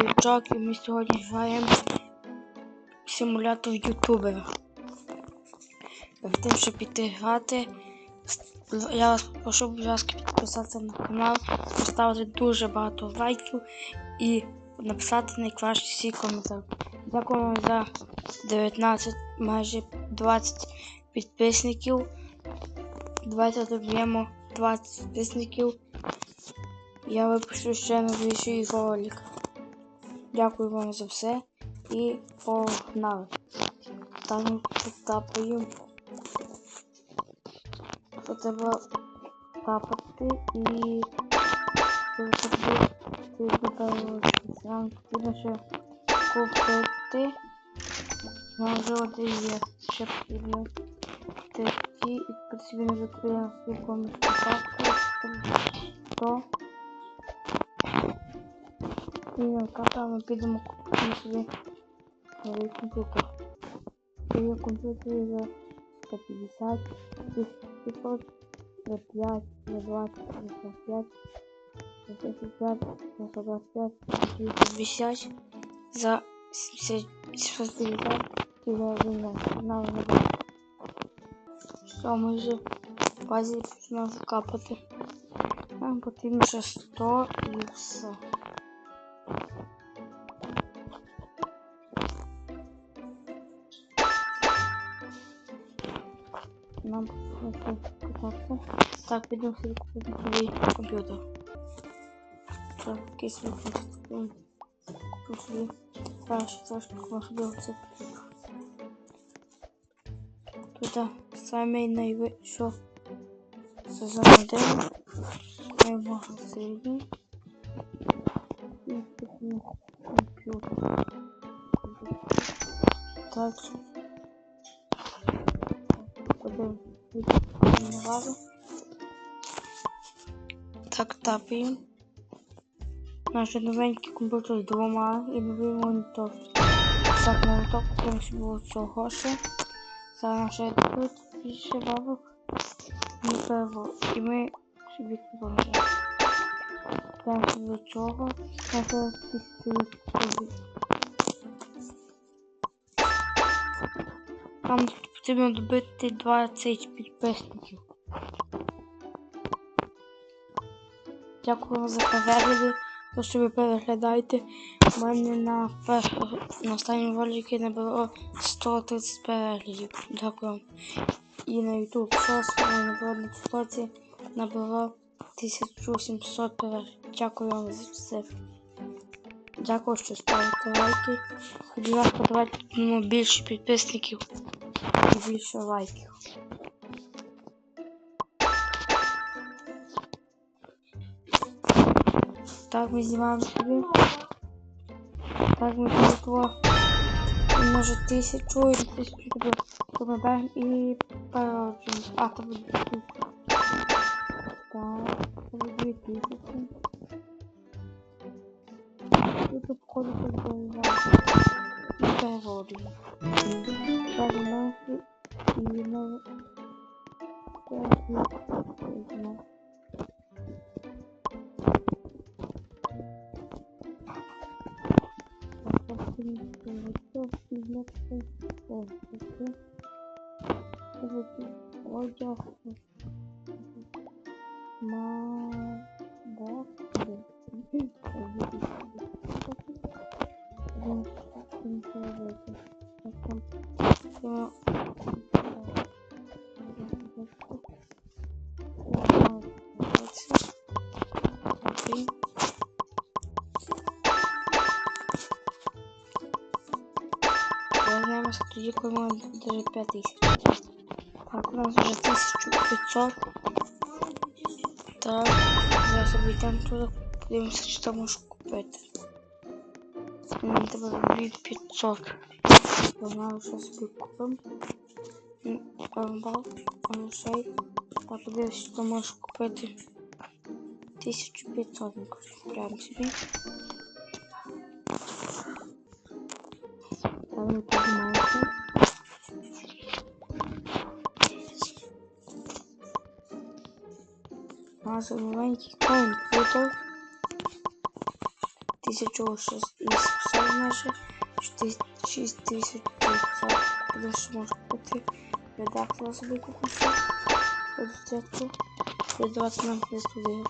Новичок і ми сьогодні граємо симулятор ютубера. Перед тим, щоб піти грати, я вас прошу, будь ласка, підписатися на канал, поставити дуже багато лайків і написати найкращі всі коментарі. Дякую вам за 19, майже 20 підписників. Давайте доб'ємо 20 підписників. Я випущу ще новіший ролик. Дякую вам за все. І погнали. Там потапаємо. Треба тапати і ще купити. Можливо, це є ще потрібно такі і потрібно закриємо якомусь посадку мільйонка, певно, підемо купимо себе новий комп'ютер. Є комп'ютери за 150, 500, за 5, за 20, за 5, за 35, за 125, за 250, за 750 і за 11. На. Все, мы же в базі почнемо. Нам потрібно ще 100 і все. Нам кататися. Так, підемо собі купити новий комп'ютер. Так, якийсь виключити. Краще трошки можливо це комп'ютер. Тут самий найвищий сезон 1. Я можу середній. Комп'ютер. Так. Подивимось. Так, тапаємо. Наш новенький комп'ютер з двома і новий монітор. Так, монітор купимо собі було цього ще. Зараз ще тут більше бабок. Не пиво. І ми собі купимо. Так, до цього. Тисячу собі. Нам потрібно добити 20 підписників. Дякую вам за перегляди. То, що ви переглядаєте. У мене на першому на останньому роликі не було 130 переглядів. Дякую. І на YouTube Shorts у на тіктоці набуло 1700 переглядів. Дякую вам за все. Дякую, що ставите лайки. Будь ласка, давайте більше підписників і більше лайків. Так, ми знімаємо собі. Так, ми тут може тисячу і тисячу тобі помагаємо і породжуємо. А, то буде тисячу. Так, це буде дві тисячі. І тут походу тут доїжджаємо. І переводимо. Так, у нас і нове. Так, і візьмемо. Коли даже 5000. Так, у нас вже 1500. Так, зараз обійдемо туди, подивимося, що там можу купити. Мені треба 2500. Вона вже собі купимо. Павбал, грошей. Так, подивимося, що там можу купити. 1500, прям собі. Так, ми нас маленький комп'ютер. 1800 майже 6500 Тому що може бути редактора собі купити. Розетку. Видавати нам не студію.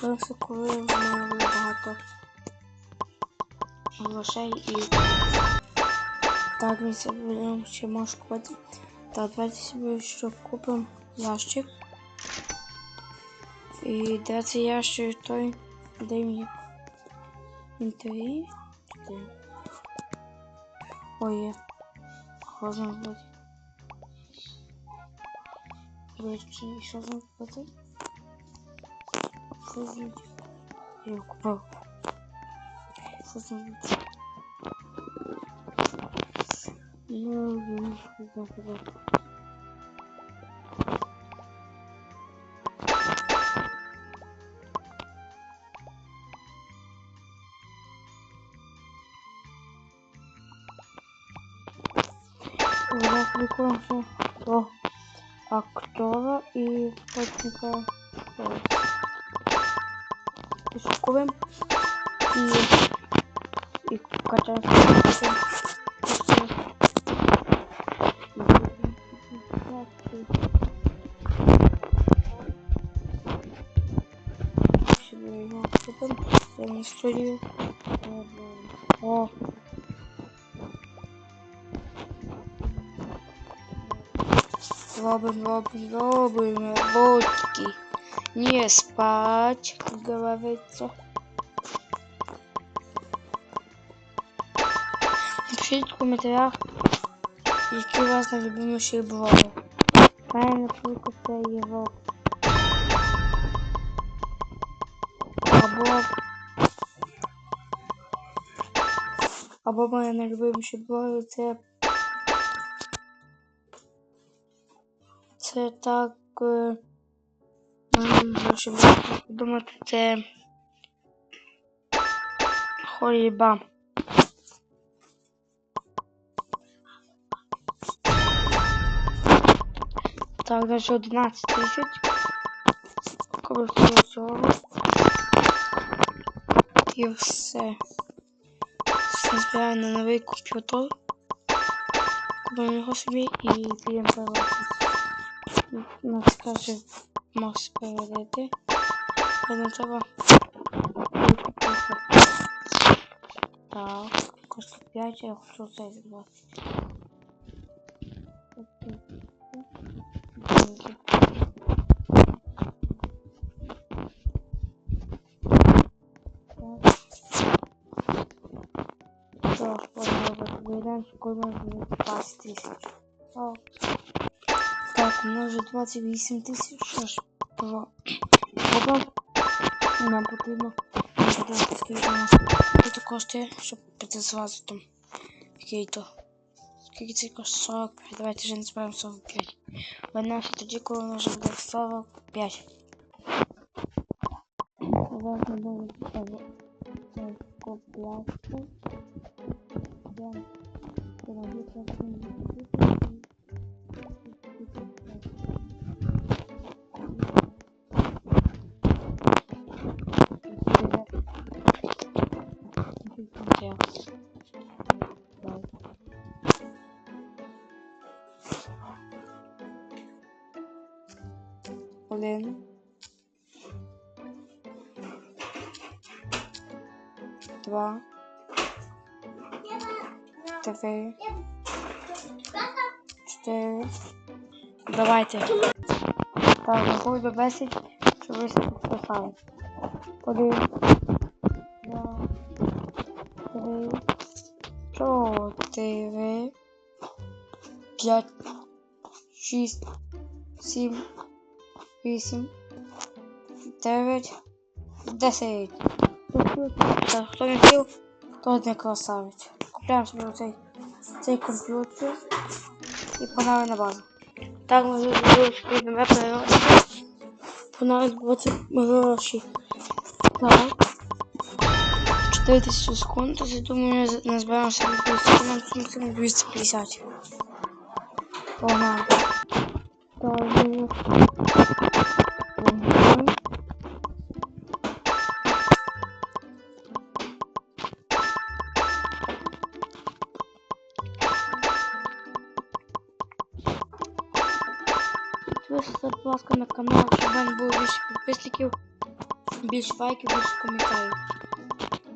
Перше, коли в мене було багато грошей і так ми собі ще можеш купити. Давайте собі що купимо ящик. І де цей ящик той? Де мені? Інтері? Де? Ой, є. Хозно бути. Речі, що там бути? Я купив. Що за Ну, ну, ну, ну. Зараз виконуємо до актора і потника пішковим і, і качаємо. Студію. О, Робим, робим, робим работки. Не спать, как говорится. Напишіть в коментарях, які у вас найлюбиміші блоги. У мене, наприклад, це його. Або... Або моє найлюбиміші блоги це Це так. е, подумати, це хоріба. Так, даже 11 тисяч. Користую цього. І все. Все збираю на новий комп'ютер. Купимо його собі і підемо переводити. Нас каже, мас переведити. Не треба. Так, коштує 5, я хочу цей забрати. Так, ладно, выбираем, сколько можно 20 тысяч. Так. У нас вже 28 тисяч. Що ж, Опа. Нам потрібно скільки у нас це коштує, щоб зразу там. Який то. Скільки це коштує? 45. Давайте вже назбираємо 45. Вона ще тоді, коли нас вже буде 45. Зараз ми будемо це купляти. Я роблю це Один. Два. Три. Чотири. Давайте. Так, до 10, щоб ви підписали. Один. Два. Три. Чотири. П'ять. Шість. Сім. Вісім. Дев'ять. Десять. Так, хто не хотів, то не красавець. Купляємо собі оцей цей комп'ютер і погнали на базу. Так, ми зробили собі нове перерости. Погнали збувати гроші. Так. 4000 секунд, я думаю, назбираємося 200 секунд, 250. Погнали. ставимо. Будь ласка, на канал, щоб в мене було більше підписників, більше лайків, більше коментарів.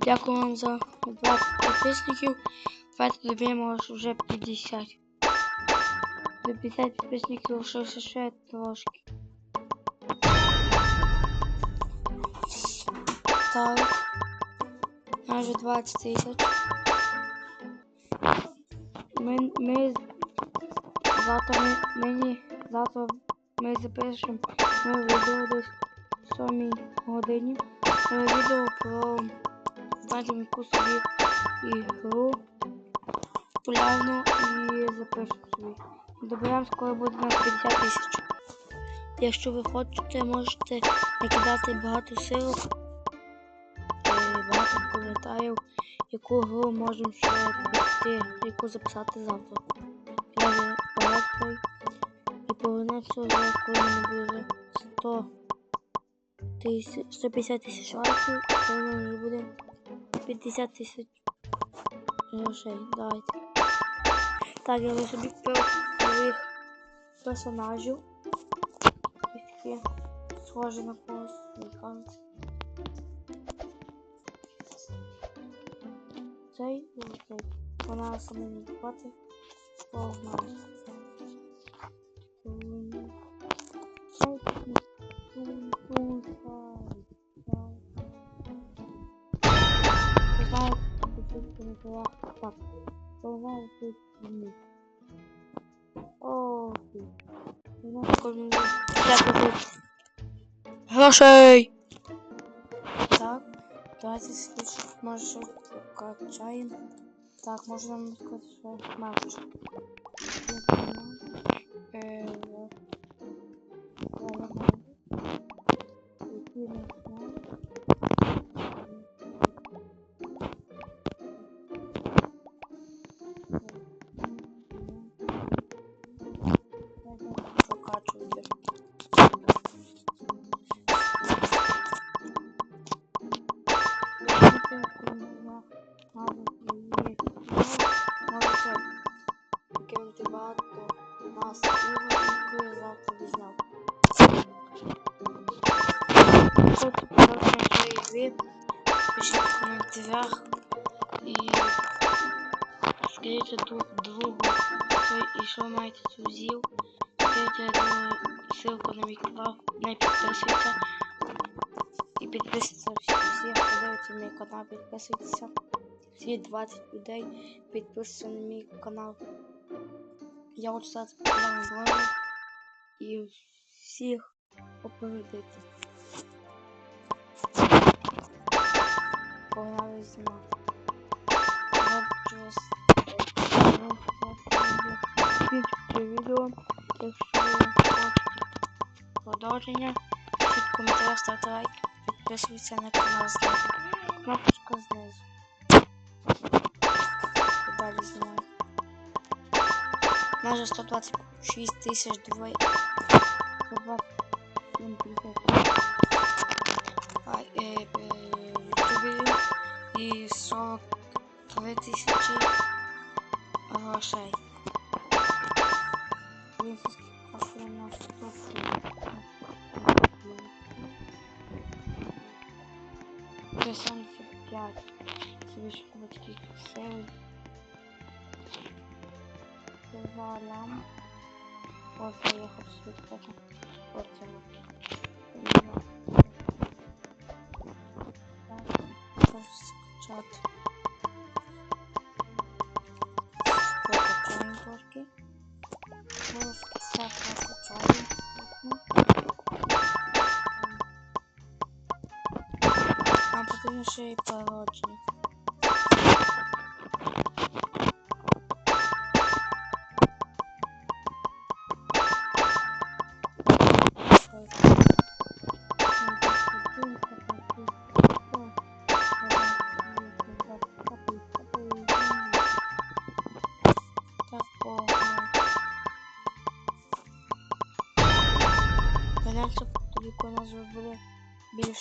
Дякую вам за 20 підписників. Давайте доб'ємо вже 50. До 50 підписників лишилося ще трошки. Так. Майже 20 тисяч. Ми, ми завтра ми, мені завтра ми запишемо нове відео десь в 7 годині. Нове відео про знайдемо яку собі ігру популярну і запишемо собі. Доберемо скоро буде на 50 тисяч. Якщо ви хочете, можете накидати багато силок, е, багато коментарів, яку гру можемо ще піти, яку записати завтра. Я багато повернемося вже, коли буде 100 тисяч, 150 тисяч лайків, коли мене буде 50 тисяч грошей. Давайте. Так, я вже собі нових персонажів. Такі схожі на когось, американці. Цей цей. Вона саме не купати. Погнали. Тут. Грошей! Так, давайте слідчі, може качаємо. Так, можно нам что що Прокачуйте. Можете підписуйте. І підписуйтесь всі, хто мій канал, підписуйтеся. Всі 20 людей підписуються на мій канал. Я хочу стати популярним блогером і всіх опередити. Погнали знімати. Хочу вас пишіть в коментарях, ставте лайк, підписуйтесь на канал знизу. Кнопочка знизу. І далі знімаю. Майже 126 тисяч двоє. 127 тисяч. А, е, е, і 43 тисячі грошей. Собі ще кубочки красивий. Завалям. Ось я хочу собі кстати. Ось цього. Так, теж скачати. Прокачаємо трошки. Трошки все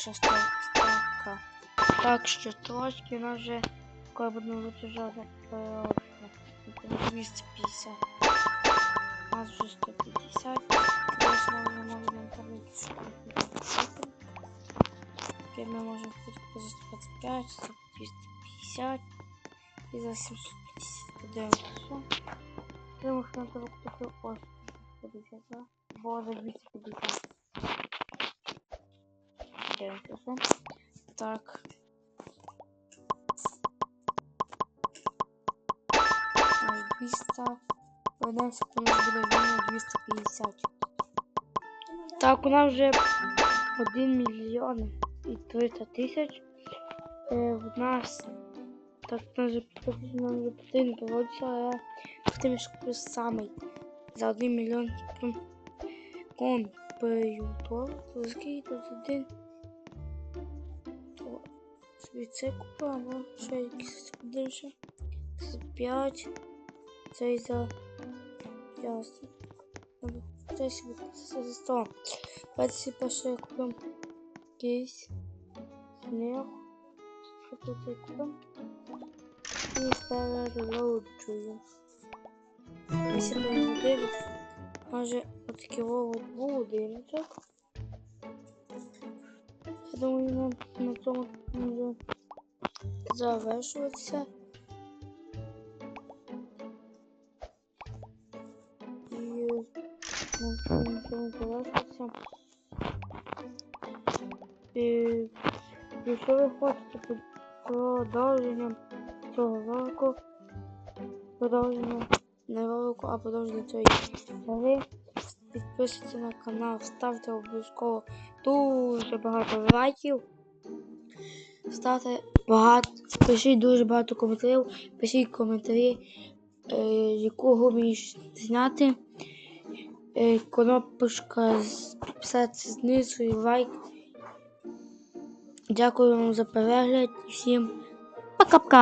більше 100 ставка. Так що трошки у нас вже коли будемо витяжати переробку. 250. У нас вже 150. Зараз ми вже можемо табличку. Окей, ми можемо купити за 125, за 250 і за 750. Подивимося. Тому що нам треба купити ось 50, да? Бо за 250. Ось 200. Вернемося, коли у нас буде вільно 250. Так, у нас вже 1 мільйон і 300 тисяч. Е, в нас так нам вже нам вже потрібно поводитися, але що куплю самий за 1 мільйон комп'ютер. Скільки тут один? Собі це куплю, або ще якісь більше. Це 5. Цей за ясно. Це це за 100. Давайте перше купимо якийсь сніг. Що тут я купимо? І перелоджую. Якщо ми не дивимося, може отакий от був будиночок. Я думаю, на цьому може завершуватися. І на цьому завершуватися. І якщо ви хочете продовження цього ролику, продовження не ролику, а продовження цієї гри, підписуйтесь на канал, ставте обов'язково дуже багато лайків. Ставте багато, пишіть дуже багато коментарів, пишіть коментарі, е, яку гру зняти. Е, кнопочка підписатися знизу і лайк. Дякую вам за перегляд і всім пока-пока!